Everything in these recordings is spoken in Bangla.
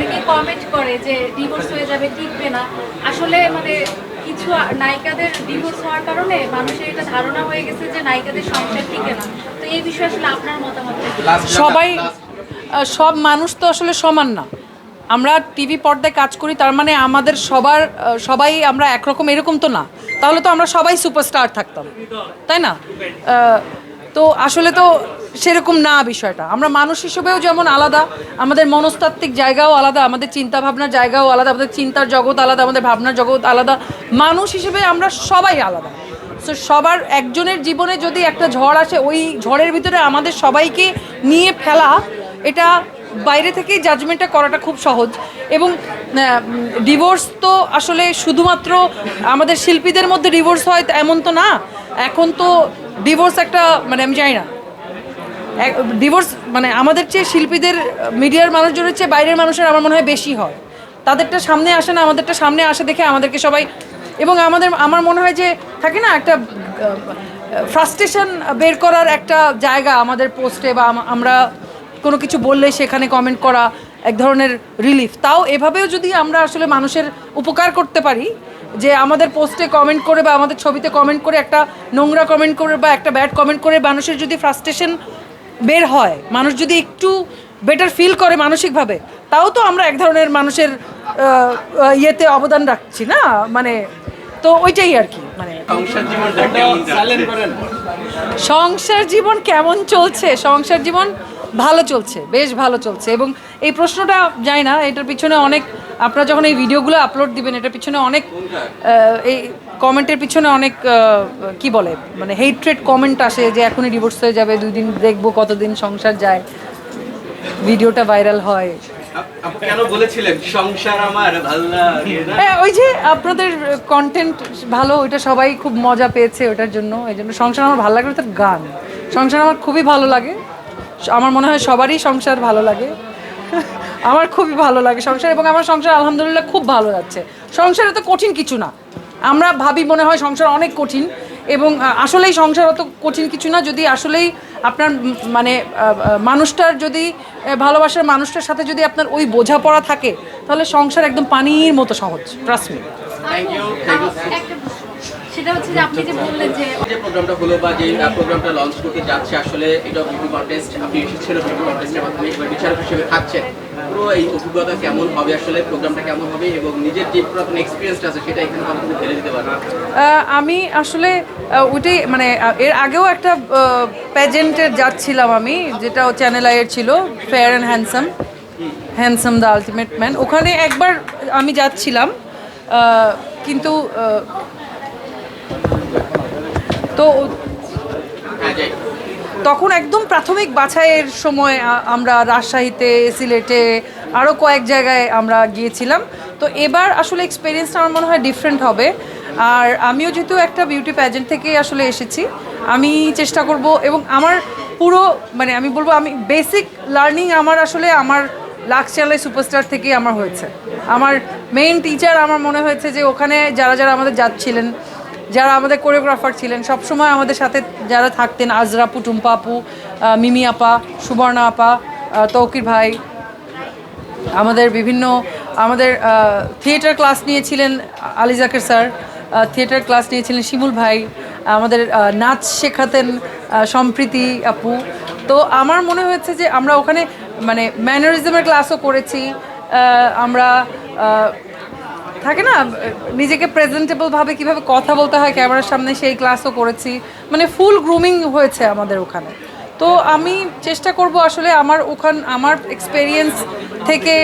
অনেকে কমেন্ট করে যে ডিভোর্স হয়ে যাবে টিকবে না। আসলে মানে কিছু নায়িকাদের ডিভোর্স হওয়ার কারণে মানুষের এটা ধারণা হয়ে গেছে যে নায়িকাদের সংসার টিকে না। তো এই বিষয়ে আসলে আপনার মতামত সবাই সব মানুষ তো আসলে সমান না। আমরা টিভি পর্দায় কাজ করি তার মানে আমাদের সবার সবাই আমরা একরকম এরকম তো না। তাহলে তো আমরা সবাই সুপারস্টার থাকতাম। তাই না? তো আসলে তো সেরকম না বিষয়টা। আমরা মানুষ হিসেবেও যেমন আলাদা, আমাদের মনস্তাত্ত্বিক জায়গাও আলাদা, আমাদের চিন্তা ভাবনার জায়গাও আলাদা, আমাদের চিন্তার জগৎ আলাদা, আমাদের ভাবনার জগৎ আলাদা। মানুষ হিসেবে আমরা সবাই আলাদা। সো সবার একজনের জীবনে যদি একটা ঝড় আসে, ওই ঝড়ের ভিতরে আমাদের সবাইকে নিয়ে ফেলা, এটা বাইরে থেকেই জাজমেন্টটা করাটা খুব সহজ। এবং ডিভোর্স তো আসলে শুধুমাত্র আমাদের শিল্পীদের মধ্যে ডিভোর্স হয় এমন তো না। এখন তো ডিভোর্স একটা মানে আমি জানি না। ডিভোর্স মানে আমাদের চেয়ে শিল্পীদের, মিডিয়ার মানুষজনের চেয়ে বাইরের মানুষের আমার মনে হয় বেশি হয়। তাদেরটা সামনে আসে না, আমাদেরটা সামনে আসে দেখে আমাদেরকে সবাই, এবং আমাদের, আমার মনে হয় যে থাকে না একটা ফ্রাস্ট্রেশন বের করার একটা জায়গা আমাদের পোস্টে বা আমরা কোনো কিছু বললে সেখানে কমেন্ট করা এক ধরনের রিলিফ তাও এভাবেও যদি আমরা আসলে মানুষের উপকার করতে পারি যে আমাদের পোস্টে কমেন্ট করে বা আমাদের ছবিতে কমেন্ট করে একটা নোংরা কমেন্ট করে বা একটা ব্যাড কমেন্ট করে মানুষের যদি ফ্রাস্ট্রেশন বের হয় মানুষ যদি একটু বেটার ফিল করে মানসিকভাবে তাও তো আমরা এক ধরনের মানুষের ইয়েতে অবদান রাখছি না? মানে তো ওইটাই আর কি মানে। সংসার জীবনটা সংসার জীবন কেমন চলছে? সংসার জীবন ভালো চলছে বেশ ভালো চলছে। এবং এই প্রশ্নটা জানি না এটার পিছনে অনেক আপনারা যখন এই ভিডিওগুলো আপলোড দিবেন এটার পিছনে অনেক এই কমেন্টের পিছনে অনেক কি বলে মানে হেট্রেড কমেন্ট আসে যে এখনই ডিভোর্স হয়ে যাবে দুই দিন দেখব কতদিন সংসার যায়। ভিডিওটা ভাইরাল হয়। কেন বলেছিলেন সংসার আমার হ্যাঁ ওই যে আপনাদের কন্টেন্ট ভালো ওইটা সবাই খুব মজা পেয়েছে ওটার জন্য এই জন্য সংসার আমার ভালো লাগে তার গান। সংসার আমার খুবই ভালো লাগে আমার মনে হয় সবারই সংসার ভালো লাগে। আমার খুবই ভালো লাগে সংসার এবং আমার সংসার আলহামদুলিল্লাহ খুব ভালো যাচ্ছে। সংসার এত কঠিন কিছু না। আমরা ভাবি মনে হয় সংসার অনেক কঠিন এবং আসলেই সংসার অত কঠিন কিছু না। যদি আসলেই আপনার মানে মানুষটার যদি ভালোবাসার মানুষটার সাথে যদি আপনার ওই বোঝাপড়া থাকে তাহলে সংসার একদম পানির মতো সহজ। ট্রাস্ট মি সেটা হচ্ছে যে আপনি যে বললেন যে যে প্রোগ্রামটা হলো বা যে প্রোগ্রামটা লঞ্চ করতে যাচ্ছে আসলে এটা বিউটি কন্টেস্ট আপনি এসেছেন বিউটি কন্টেস্টের মাধ্যমে এবার বিচারক হিসেবে থাকছেন। পুরো এই অভিজ্ঞতা কেমন হবে আসলে প্রোগ্রামটা কেমন হবে এবং নিজের যে পুরাতন এক্সপিরিয়েন্সটা আছে সেটা এখানে কতটুকু ফেলে দিতে পারবেন? আমি আসলে ওইটাই মানে এর আগেও একটা প্যাজেন্টের যাচ্ছিলাম আমি যেটা চ্যানেল আইয়ের ছিল fair and handsome handsome the ultimate man ওখানে একবার আমি যাচ্ছিলাম কিন্তু তো তখন একদম প্রাথমিক বাছাইয়ের সময় আমরা রাজশাহীতে, সিলেটে আরও কয়েক জায়গায় আমরা গিয়েছিলাম। তো এবার আসলে এক্সপিরিয়েন্সটা আমার মনে হয় ডিফারেন্ট হবে। আর আমিও যেহেতু একটা বিউটি প্যাজেন্ট থেকে আসলে এসেছি, আমি চেষ্টা করব এবং আমার পুরো মানে আমি বলব আমি বেসিক লার্নিং আমার আসলে আমার লাক্স চ্যানেলের সুপারস্টার থেকেই আমার হয়েছে। আমার মেইন টিচার আমার মনে হয়েছে যে ওখানে যারা যারা আমাদের যাচ্ছিলেন যারা আমাদের কোরিওগ্রাফার ছিলেন, সবসময় আমাদের সাথে যারা থাকতেন, আজরা আপু, টুম্পা আপু মিমি আপা, সুবর্ণা আপা তৌকির ভাই, আমাদের বিভিন্ন, আমাদের থিয়েটার ক্লাস নিয়েছিলেন Ali Zaker sir theatre class নিয়েছিলেন শিমুল ভাই, আমাদের নাচ শেখাতেন সম্প্রীতি আপু। তো আমার মনে হয়েছে যে আমরা ওখানে মানে ম্যানারিজমের ক্লাসও করেছি আমরা থাকে না, নিজেকে প্রেজেন্টেবল ভাবে কীভাবে কথা বলতে হয়, ক্যামেরার সামনে সেই ক্লাসও করেছি মানে ফুল গ্রুমিং হয়েছে আমাদের ওখানে। তো আমি চেষ্টা করব আসলে আমার ওখান, আমার এক্সপেরিয়েন্স থেকে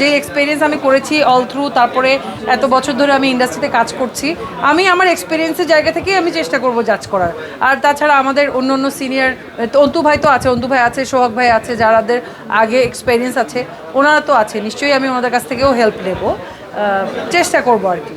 যে এক্সপেরিয়েন্স আমি করেছি অল থ্রু তারপরে এত বছর ধরে আমি ইন্ডাস্ট্রিতে কাজ করছি, আমি আমার এক্সপেরিয়েন্সের জায়গা থেকেই আমি চেষ্টা করব জাজ করার। আর তাছাড়া আমাদের অন্য অন্য সিনিয়র অন্তু ভাই তো আছে, অন্তু ভাই আছে, সোহাগ ভাই আছে, যারাদের আগে এক্সপেরিয়েন্স আছে, ওনারা তো আছে, নিশ্চয়ই আমি ওনাদের কাছ থেকেও হেল্প নেব। চেষ্টা করব আর কি।